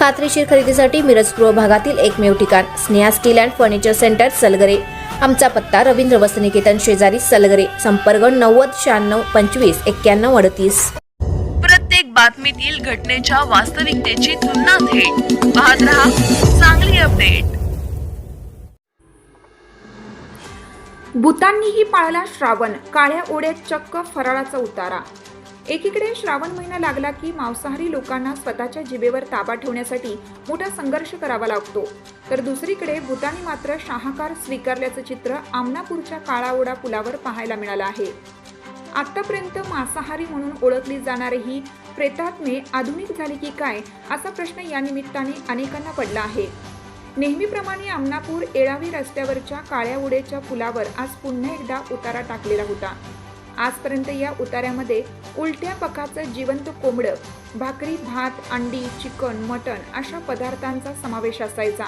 खात्रीशीर खरेदीसाठी मिरज पूर्व भागातील एकमेव ठिकाण Sneha steel and furniture centre Salgare. आमचा पत्ता रवींद्र वसनिकेतन शेजारी सलगरे संपर्क नव्वद शहाण्णव पंचवीस एक्क्याण्णव अडतीस. प्रत्येक बातमीतील घटनेच्या वास्तविकतेची तुलना थेट. पाहत रहा चांगली अपडेट. भूतांनीही पाळला श्रावण काळ्या ओढ्यात चक्क फराळाचा उतारा. एकीकडे श्रावण महिना लागला की मांसाहारी लोकांना स्वतःच्या जिभेवर ताबा ठेवण्यासाठी मोठा संघर्ष करावा लागतो. तर दुसरीकडे भूतानी मात्र शाहाकार स्वीकारल्याचं चित्र आमनापूरच्या काळाओडा पुलावर पाहायला मिळालं आहे. आतापर्यंत मांसाहारी म्हणून ओळखली जाणारी ही प्रेतात्मे आधुनिक झाली की काय असा प्रश्न या निमित्ताने अनेकांना पडला आहे. नेहमीप्रमाणे आमनापूर एळावी रस्त्यावरच्या काळ्या उडेच्या पुलावर आज पुन्हा एकदा उतारा टाकलेला होता. आजपर्यंत या उतार्यामध्ये उलट्या पकाचं जिवंत कोंबडं भाकरी भात अंडी चिकन मटण अशा पदार्थांचा समावेश असायचा.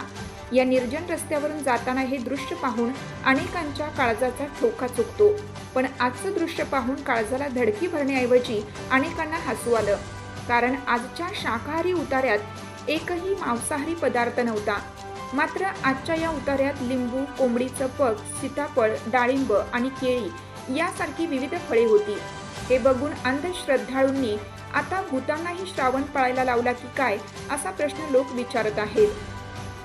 या निर्जन रस्त्यावरून जाताना हे दृश्य पाहून अनेकांच्या काळजाचा ठोका चुकतो. पण आजचं दृश्य पाहून काळजाला धडकी भरण्याऐवजी अनेकांना हसू आलं. कारण आजच्या शाकाहारी उतार्यात एकही मांसाहारी पदार्थ नव्हता. मात्र आजच्या या उतार्यात लिंबू कोंबडीचं पग सीताफळ डाळिंब आणि केळी यासारखी विविध फळे होती. हे बघून अंधश्रद्धाळूंनी आता भूतांनाही श्रावण पाळायला लावला की काय असा प्रश्न लोक विचारत आहेत.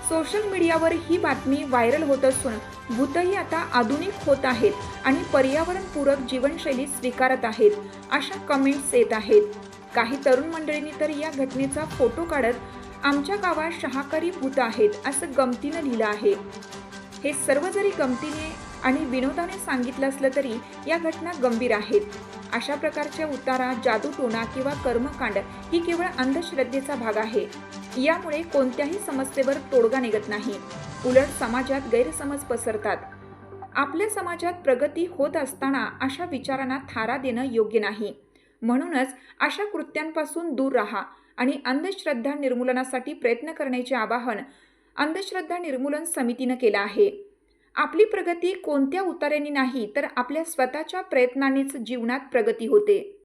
सोशल मीडियावर ही बातमी व्हायरल होत असून भूतही आता आधुनिक होत आहेत आणि पर्यावरणपूरक जीवनशैली स्वीकारत आहेत अशा कमेंट्स येत आहेत. काही तरुण मंडळींनी तर या घटनेचा फोटो काढत आमच्या गावात शहाकारी भूत आहेत असं गमतीनं लिहिलं आहे. हे सर्व जरी गमतीने आणि विनोदाने सांगितलं असलं तरी या घटना गंभीर आहेत. अशा प्रकारच्या उतारा जादूटोणा किंवा कर्मकांड ही केवळ अंधश्रद्धेचा भाग आहे. यामुळे कोणत्याही समस्येवर तोडगा निघत नाही. उलट समाजात गैरसमज पसरतात. आपल्या समाजात प्रगती होत असताना अशा विचारांना थारा देणं योग्य नाही. म्हणूनच अशा कृत्यांपासून दूर राहा आणि अंधश्रद्धा निर्मूलनासाठी प्रयत्न करण्याचे आवाहन अंधश्रद्धा निर्मूलन समितीनं केलं आहे. आपली प्रगती कोणत्या उतार्याने नाही तर आपल्या स्वतःच्या प्रयत्नांनीच जीवनात प्रगती होते.